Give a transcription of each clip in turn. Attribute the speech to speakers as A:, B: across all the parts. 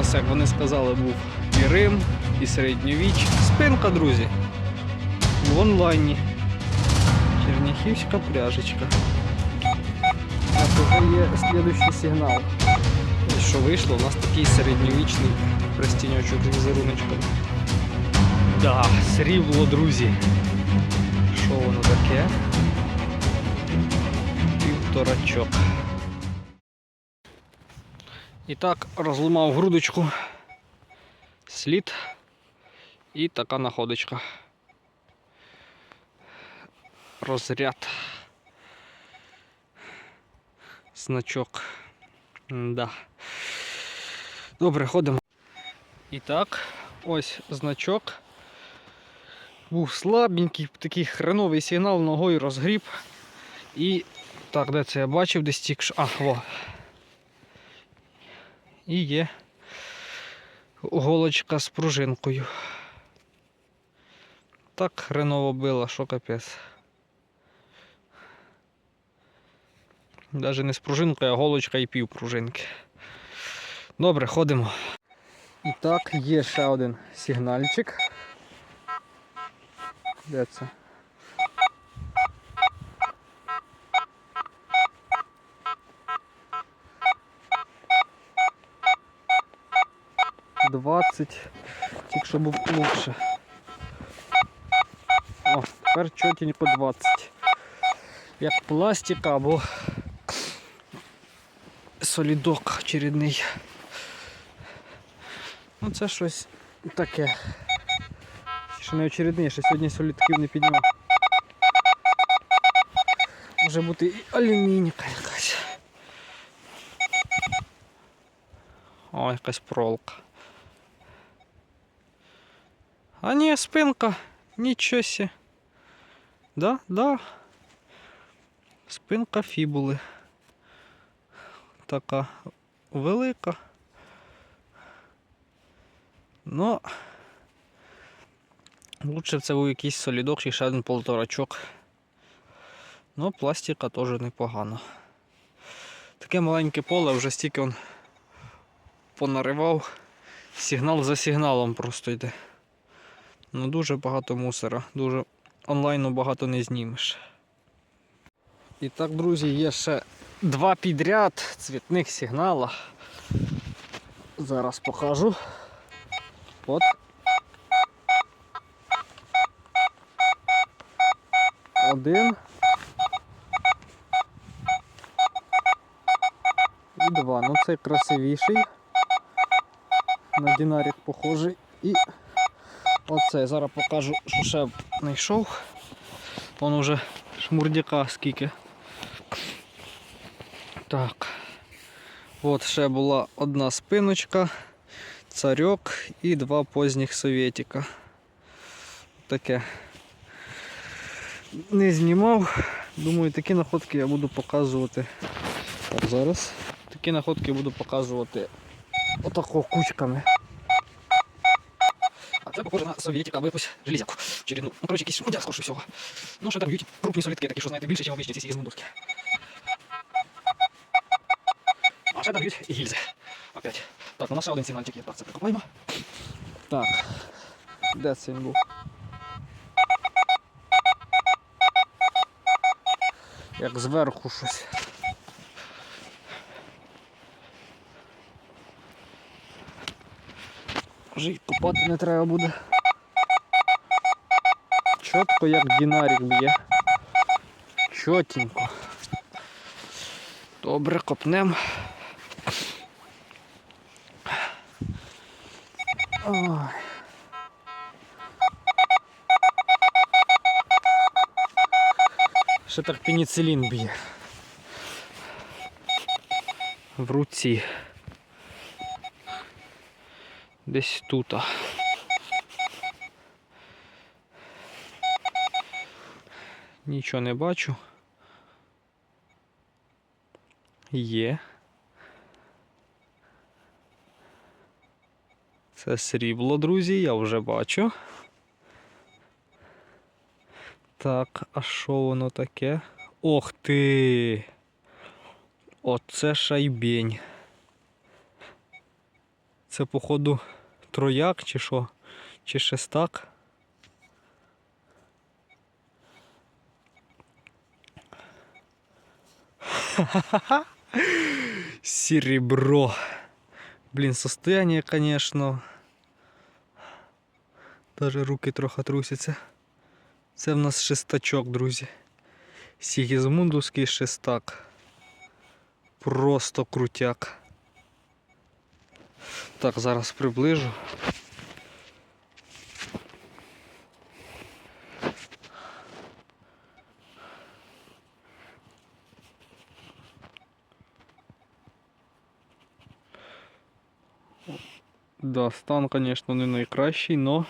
A: нас, як вони сказали, був і Рим, і середньовіч. Спинка, друзі. В онлайні. Черняхівська пряжечка. Так, уже є слідуючий сигнал. Що вийшло? У нас такий середньовічний пристіньочок з візеруночком. Да, срібло, друзі. Що воно таке? Півторачок. І так, розламав грудочку. Слід. І така находочка. Розряд. Значок. Да. Добре, ходимо. І так, ось значок. Був слабенький, такий хреновий сигнал, ногою розгріб. І так, де це я бачив, десь що. А, во. І є голочка з пружинкою. Так хреново била, що капець. Навіть не з пружинкою, а голочка і пів пружинки. Добре, ходимо. І так, є ще один сигнальчик. Де це? Двадцять. Тільки що був лучше. О, тепер чотенько 20. Як пластик або солідок очередний. Ну це щось таке. Ще не очередний, ще сьогодні солідків не підняв. Може бути і алюмініка якась. О, якась пролка. А ні, спинка. Нічого сі. Да, да. Спинка фібули. Така велика. Ну лучше б це був якийсь солідок чи ще один полторачок. Ну, пластика теж непогано. Таке маленьке поле вже стільки он понаривав. Сигнал за сигналом просто йде. Ну дуже багато мусора, дуже онлайну багато не знімеш. І так, друзі, є ще два підряд цвітних сигнала. Зараз покажу. От. Один. І два. Ну цей красивіший. На динарік похожий. І оцей. Зараз покажу, що ще знайшов. Вон уже шмурдяка скільки. Так. От ще була одна спиночка, царьок і два поздніх совєтіка. Таке. Не знімав. Думаю, такі находки я буду показувати. Так, зараз. Такі находки буду показувати отако кучками. Це похоже на совєтіка або якусь железяку. Чередну. Ну, коротше, якийсь шмудяк, скорше всього. Ну, що там б'ють крупні солідки, такі, що знаєте, більше, ніж обичні ці ізмундовські. А ще там б'ють і гільзи. Опять. Так, ну, у ще один сигнальчик є. Так, це. Так. Де це? Як зверху щось. Вже й копати не треба буде. Чітко як динарік б'є. Чотенько. Добре, копнем. Ой. Ще так пеніцилін б'є. В руці. Десь тут. Нічого не бачу. Є. Це срібло, друзі, я вже бачу. Так, а що воно таке? Ох ти! Оце шайбень. Це, походу, трояк чи що? Чи шестак. Серебро. Блін, состояние, конечно. Даже руки трохи трусяться. Це в нас шестачок, друзі. Сігізмундовський шестак. Просто крутяк. Так, зараз приближу. Да, стан, звісно, не найкращий, но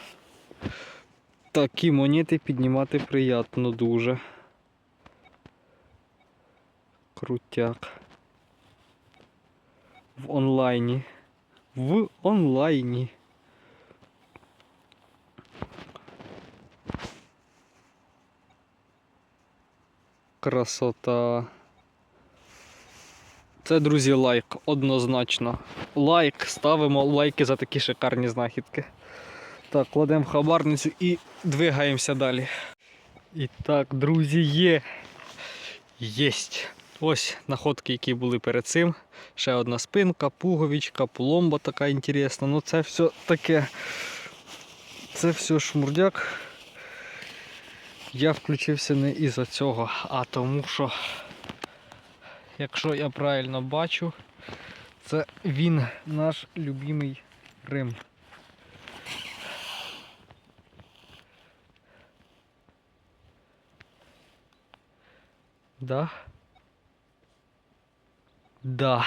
A: такі монети піднімати приємно дуже. Крутяк. В онлайні. В онлайні. Красота. Це, друзі, лайк, однозначно. Лайк, ставимо лайки за такі шикарні знахідки. Так, кладемо в хабарницю і двигаємося далі. І так, друзі, є. Єсть. Ось находки, які були перед цим. Ще одна спинка, пуговичка, пломба така інтересна. Ну це все таке. Це все шмурдяк. Я включився не із-за цього, а тому що, якщо я правильно бачу, це він наш любимий Рим. Да? Да.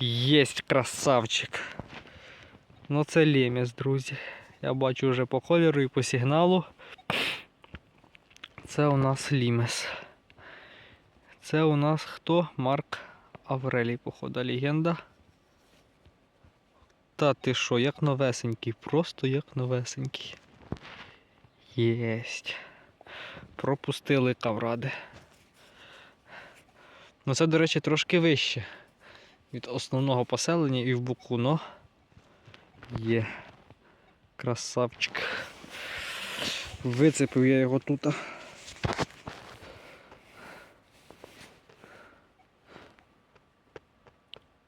A: Єсть красавчик. Ну це леміс, друзі. Я бачу вже по кольору і по сигналу. Це у нас лімес. Це у нас хто? Марк Аврелій, походу, легенда. Та ти що, як новесенький, просто як новесенький. Єсть. Пропустили кавради. Ну це, до речі, трошки вище від основного поселення і в боку, є красавчик. Вицепив я його тут.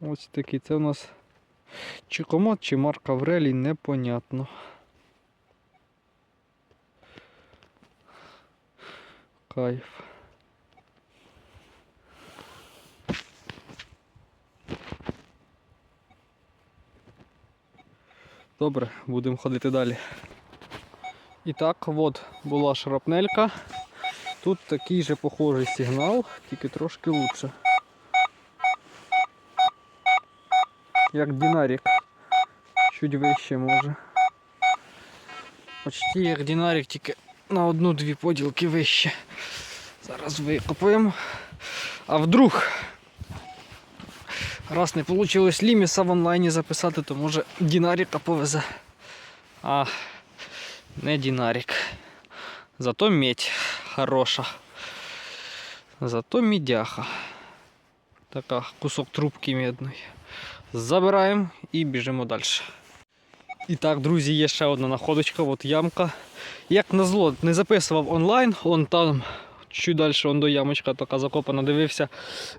A: Ось такий це у нас чи комод, чи Марк Аврелій, непонятно. Кайф. Добре, будемо ходити далі. І так, от була шрапнелька. Тут такий же похожий сигнал, тільки трошки лучше. Як динарік. Чуть вище може. Почти як динарік, тільки на одну-дві поділки вище. Зараз викопаємо. А вдруг Раз не вийшло ліміса в онлайні записати, то може Дінаріка повезе. А не Дінарік. Зато медь хороша. Зато мідяха. Така кусок трубки медної. Забираємо і біжимо далі. І так, друзі, є ще одна находочка, от ямка. Як назло, не записував онлайн, он там чуть далі он до ямочка така закопана, дивився,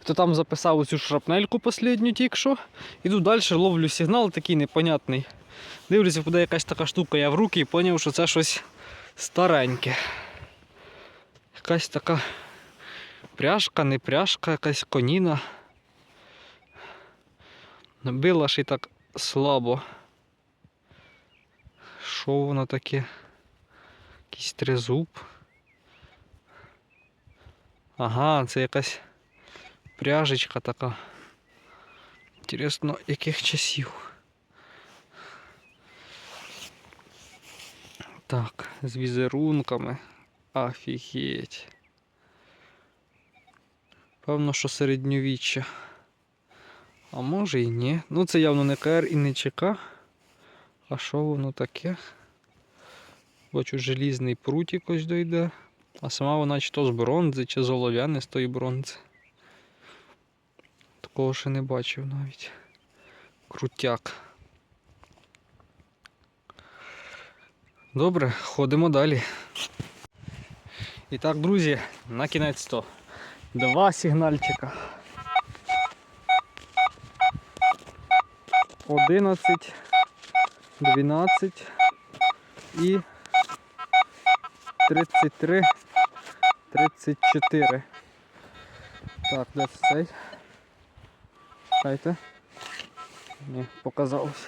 A: то там записав оцю шрапнельку останню тільки що. Іду далі, ловлю сигнал такий непонятний. Дивлюся, буде якась така штука, я в руки і зрозумів, що це щось стареньке. Якась така пряжка, не пряжка, якась коніна. Била ж і так слабо. Що воно таке? Якийсь трезуб. Ага, це якась пряжечка така. Інтересно, яких часів. Так, з візерунками. Офігеть. Певно, що середньовіччя. А може і ні. Ну це явно не КР і не ЧК. А що воно таке? Бачу, желізний прутик ось дойде. А сама вона чи то з бронзи, чи з олов'яни з тої бронзи. Такого ще не бачив навіть. Крутяк. Добре, ходимо далі. І так, друзі, на кінець то. Два сигнальчика. 11, 12 і 33. 34. Так, де цей? Чекайте. Ні, показалось.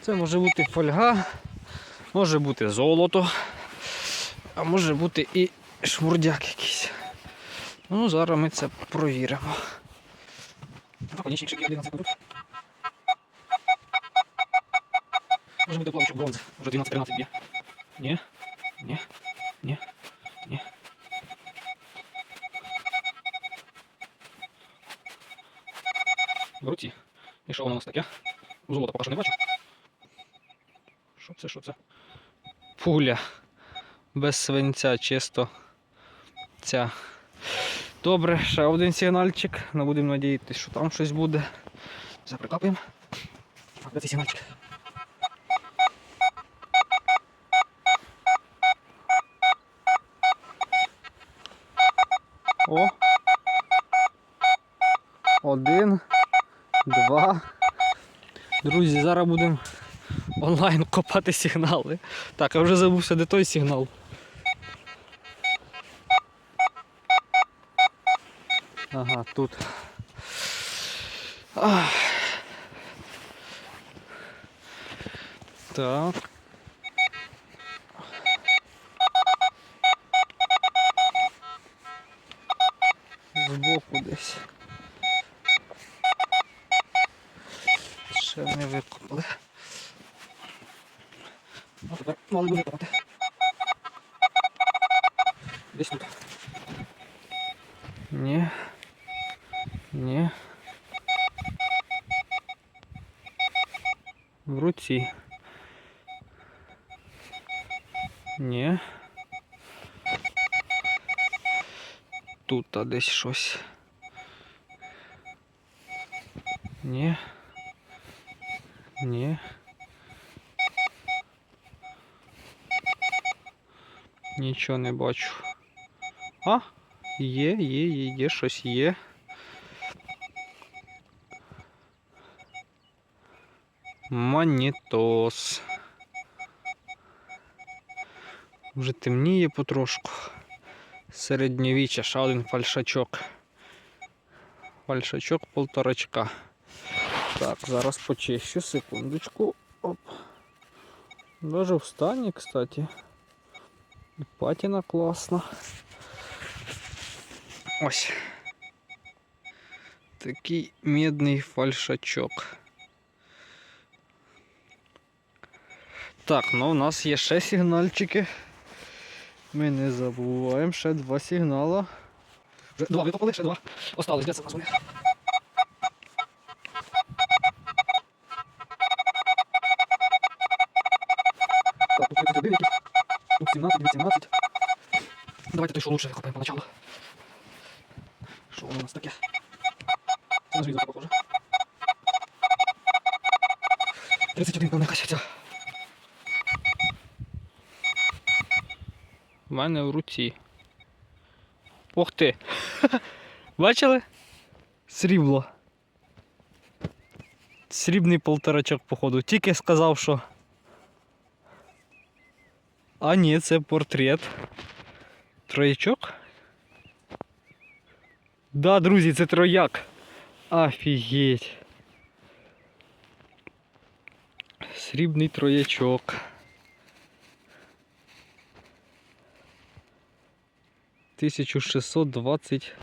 A: Це може бути фольга, може бути золото, а може бути і шмурдяк якийсь. Ну, зараз ми це провіримо. Наконечник ще 11 тут. Може бути плавчик бронзи. Вже 12-13 б'є. Ні? Ні? Ні? Ні? В. І що воно у нас таке? Золота поки що не бачу. Що це, що це? Пуля. Без свинця, чисто ця. Добре, ще один сигнальчик. Ну, будемо надіятися, що там щось буде. Заприкапуємо. Так, де цей сигнальчик? Друзі, зараз будемо онлайн копати сигнали. Так, я вже забувся, де той сигнал. Ага, тут. Ах. Так. Десь щось. Ні. Ні. Нічого не бачу. А, є, є, є, є, щось є. Манітос. Вже темніє потрошку. Середньовіччя, ще один фальшачок. Фальшачок полторачка. Так, зараз почищу, секундочку. Оп. Даже в стані, кстати. І патіна класна. Ось. Такий медний фальшачок. Так, ну у нас є ще сигнальчики. Ми не забуваємо, ще два сигнала. Вже два викопали, ще два. Осталось, де це нас? Так, тут 31. Тут 17, 18. Давайте той, що лучше викопаємо поначалу. Що воно у нас таке? Це на желізо похоже. 31, певно, якась ця. Мене в руці. Ох ти! Бачили? Срібло. Срібний полторачок, походу. Тільки сказав, що. А ні, це портрет. Троячок? Да, друзі, це трояк. Офігеть. Срібний троячок. Тисячу шістсот двадцять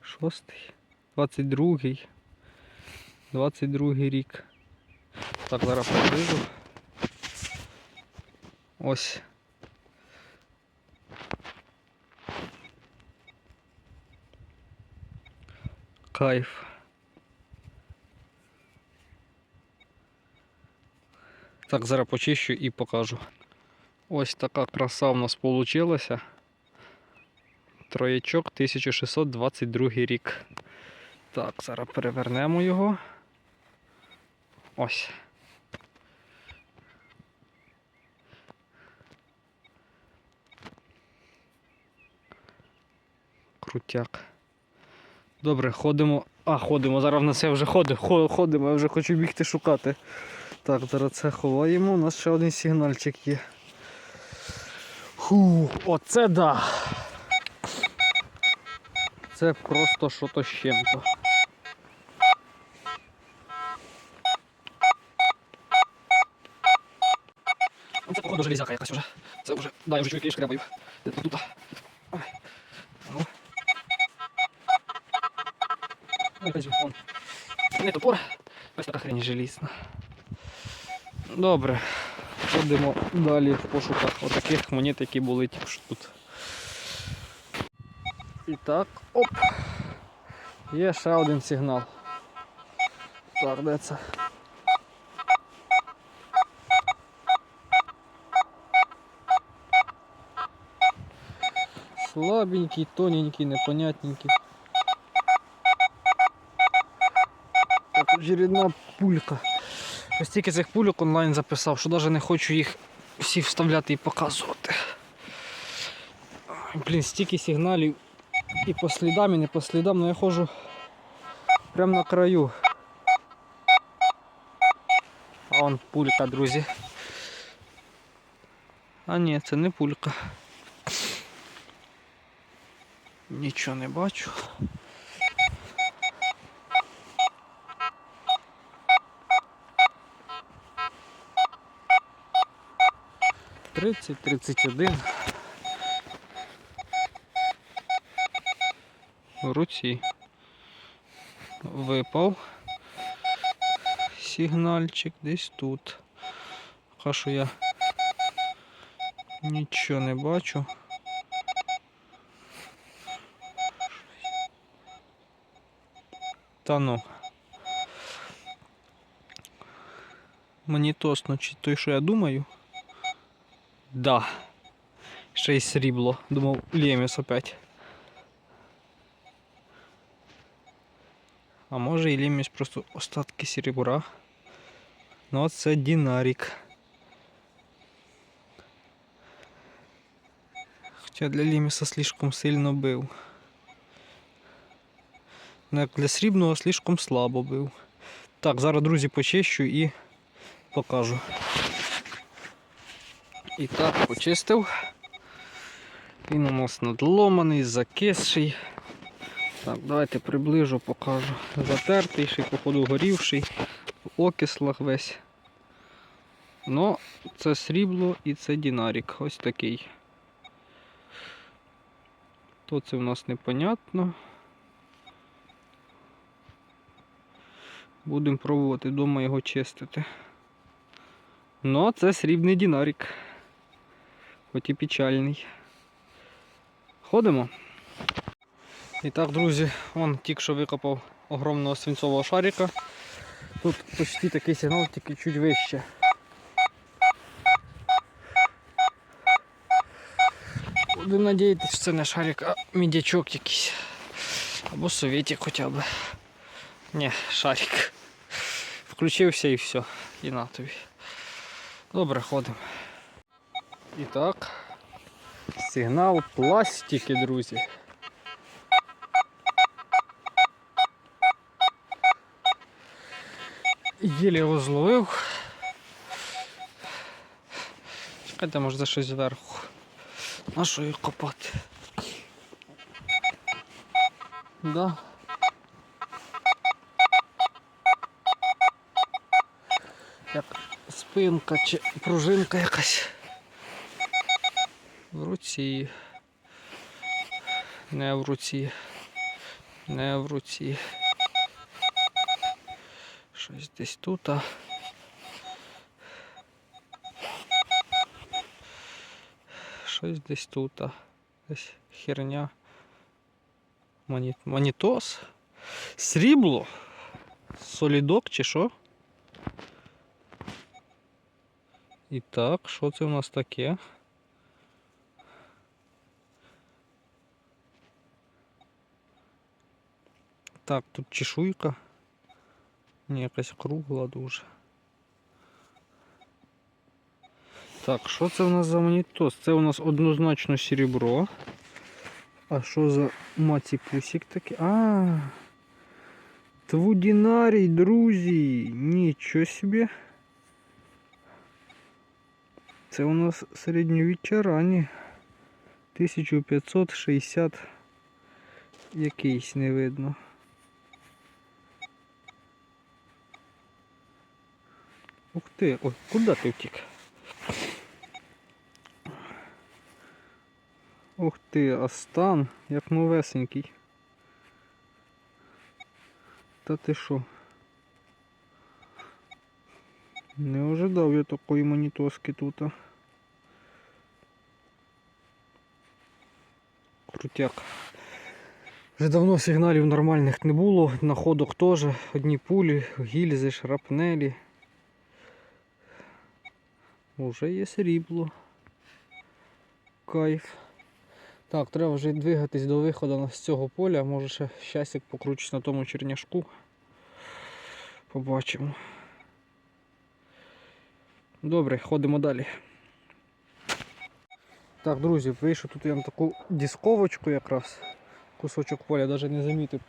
A: шостий, двадцять другий, двадцять другий рік. Так, зараз приближу. Ось. Кайф. Так, зараз почищу і покажу. Ось така краса в нас получилася. Троячок 1622 рік. Так, зараз перевернемо його. Ось. Крутяк. Добре, ходимо. А, ходимо, зараз в нас я вже ходимо, ходимо, я вже хочу бігти шукати. Так, зараз це ховаємо, у нас ще один сигнальчик є. Ху, оце да! Це просто що-то з чим-то. Ну, Це походу железяка якась вже. Це вже. Да, я вже чую, шкрябаю. Де тут? Ну. Ну, вон. Не топор. Ось така хрень желізна. Добре. Ходимо далі в пошуках отаких монет, які були тільки що тут. І так, оп. Є ще один сигнал. Так, де це? Слабенький, тоненький, непонятненький. Так, очередна пулька. Я стільки цих пульок онлайн записав, що навіть не хочу їх всі вставляти і показувати. Блін, стільки сигналів і по слідам, і не по слідам, але я ходжу прямо на краю. А вон пулька, друзі. А ні, це не пулька. Нічого не бачу. Тридцять, тридцять один. Руці. Випав. Сигнальчик десь тут. Поки що я нічого не бачу. Та ну. Мені тосно, чи той, що я думаю. Да. Ще й срібло. Думав, Леміс опять. А може і Леміс просто остатки серебра. Ну це Дінарік. Хоча для Леміса слишком сильно бив. Ну, як для срібного слишком слабо бив. Так, зараз, друзі, почищу і покажу. І так, почистив. Він у нас надломаний, закисший. Так, давайте приближу, покажу. Затертий, походу горівший, в окислах весь. Ну, це срібло і це дінарік. Ось такий. То це в нас непонятно. Будемо пробувати вдома його чистити. Ну, це срібний дінарік. Хоч і печальний. Ходимо. І так, друзі, он тільки що викопав огромного свинцового шарика. Тут почти такий сигнал, тільки чуть вище. Будемо надіятися, що це не шарик, а мідячок якийсь. Або совєтик хоча б. Ні, шарик. Включився і все. І на тобі. Добре, ходимо. І так. Сигнал пластики, друзі. Єлі його зловив. Чекайте, може за щось зверху. На що їх копати? Да. Як спинка чи пружинка якась. В руці. Не в руці. Не в руці. Щось десь тут. а. Щось десь тут. а. Десь херня. Моні... Монітос. Срібло. Солідок чи що? І так, що це у нас таке? Так, тут чешуйка. Ні, якась кругла дуже. Так, що це у нас за монітос? Це у нас однозначно серебро. А що за маці пусік такий? А. Твудінарій, друзі! Нічого собі. Це у нас середньовіччя ранні. 1560 якийсь не видно. Ух ти, ой, куди ти втік? Ух ти, а стан як новесенький. Та ти що? Не ожидав я такої монітоски тут. Крутяк. Вже давно сигналів нормальних не було, находок теж, одні пулі, гільзи, шрапнелі. Уже є срібло. Кайф. Так, треба вже двигатись до виходу з цього поля. Може ще щастик покручить на тому черняшку. Побачимо. Добре, ходимо далі. Так, друзі, вийшов тут я на таку дисковочку якраз. Кусочок поля навіть не замітив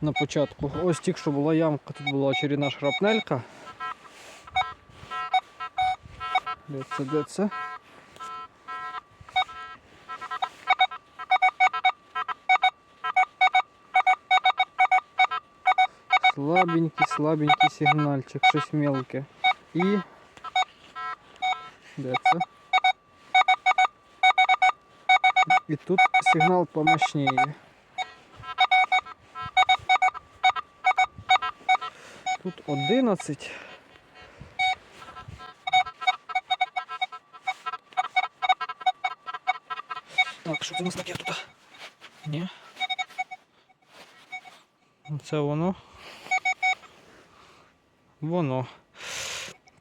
A: на початку. Ось тільки що була ямка, тут була очередна шрапнелька. Де це, де це? Слабенький, слабенький сигнальчик, щось мелке. І. Де це? І тут сигнал помощніє. Тут 11. Що у нас таке тут? Ні. Це воно. Воно.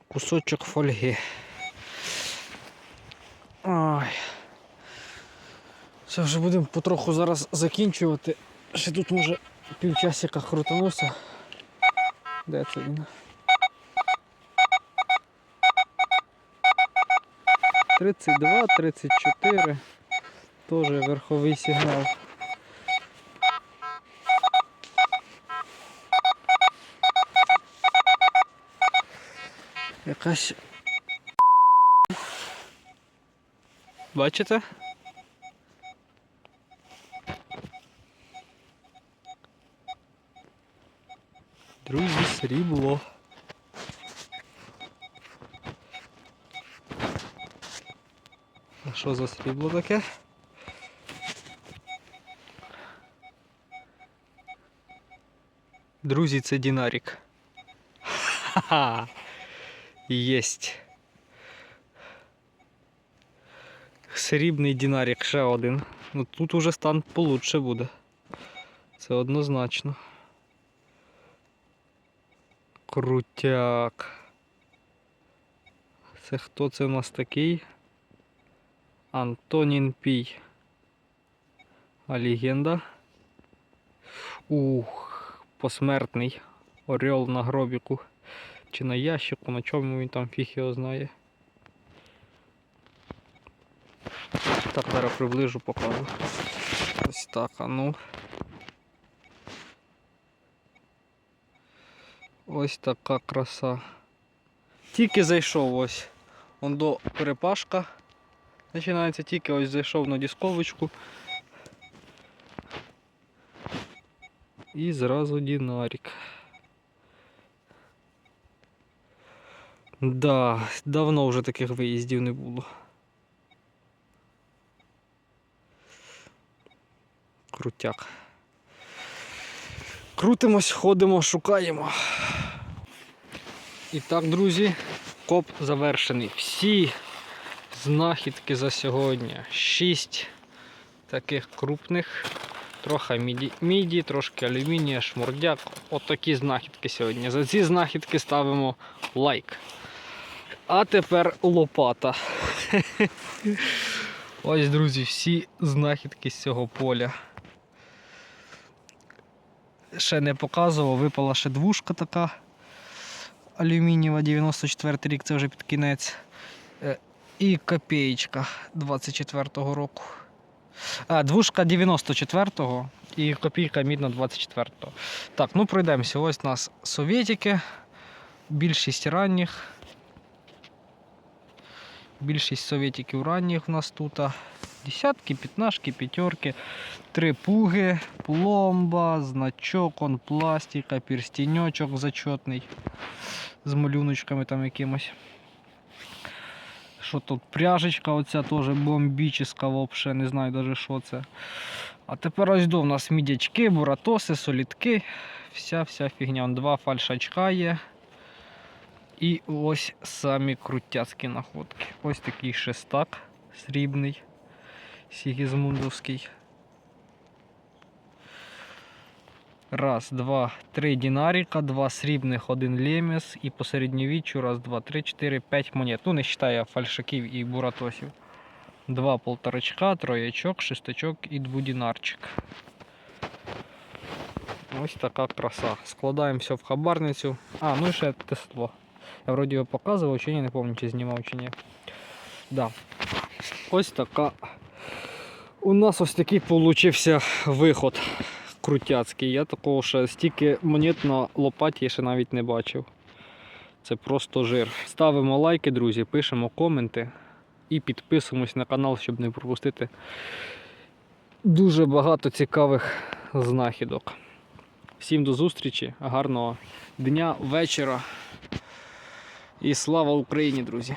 A: Кусочок фольги. Ай. Це вже будемо потроху зараз закінчувати. Ще тут може півчасика крутануся. Де це він? Тридцять два, тридцять чотири. Теж верховий сигнал. Якась. Бачите? Друзі, срібло. А що за срібло таке? Друзі, це Дінарік. Ха-ха! Єсть. Срібний Дінарік ще один. Ну тут уже стан получше буде. Це однозначно. Крутяк. Це хто це у нас такий? Антонін Пій. А легенда? Ух, посмертний. Орел на гробіку. Чи на ящику, на чому він там фіг його знає. Так, зараз приближу покажу. Ось так, а ну. Ось така краса. Тільки зайшов ось. Он до перепашка. Починається тільки ось зайшов на дисковочку. І зразу динарик. Да, давно вже таких виїздів не було. Крутяк. Крутимось, ходимо, шукаємо. І так, друзі, коп завершений. Всі знахідки за сьогодні. Шість таких крупних. Трохи міді, міді, трошки алюмінія, шмурдяк. От такі знахідки сьогодні. За ці знахідки ставимо лайк. А тепер лопата. Ось, друзі, всі знахідки з цього поля. Ще не показував, випала ще двушка така алюмінієва, 94 рік, це вже під кінець. Е, І копеєчка 24-го року. А, двушка 94-го і копійка мідна 24-го. Так, ну пройдемося. Ось у нас совєтики. Більшість ранніх. Більшість совєтиків ранніх у нас тут. Десятки, п'ятнашки, п'ятерки, три пуги, пломба, значок, он пластика, перстеньочок зачетний з малюночками там якимось. Що тут? Пряжечка оця теж бомбічна вообще, не знаю даже що це. А тепер ось до у нас мідячки, буратоси, солідки. Вся вся фігня. Два фальшачка є. І ось самі крутяцькі находки. Ось такий шестак срібний, сігізмундовський. Раз, два, три динаріка, два срібних, один лемес і по середньовіччю раз, два, три, чотири, п'ять монет. Ну, не вважаю фальшаків і буратосів. Два полторачка, троячок, шестачок і двудінарчик. Ось така краса. Складаємо все в хабарницю. А, ну і ще тесло. Я вроді його показував, чи ні, не пам'ятаю, чи знімав, чи ні. Да. Ось така. У нас ось такий получився виход крутяцький. Я такого ще стільки монет на лопаті ще навіть не бачив. Це просто жир. Ставимо лайки, друзі, пишемо коменти і підписуємось на канал, щоб не пропустити дуже багато цікавих знахідок. Всім до зустрічі, гарного дня, вечора. І слава Україні, друзі!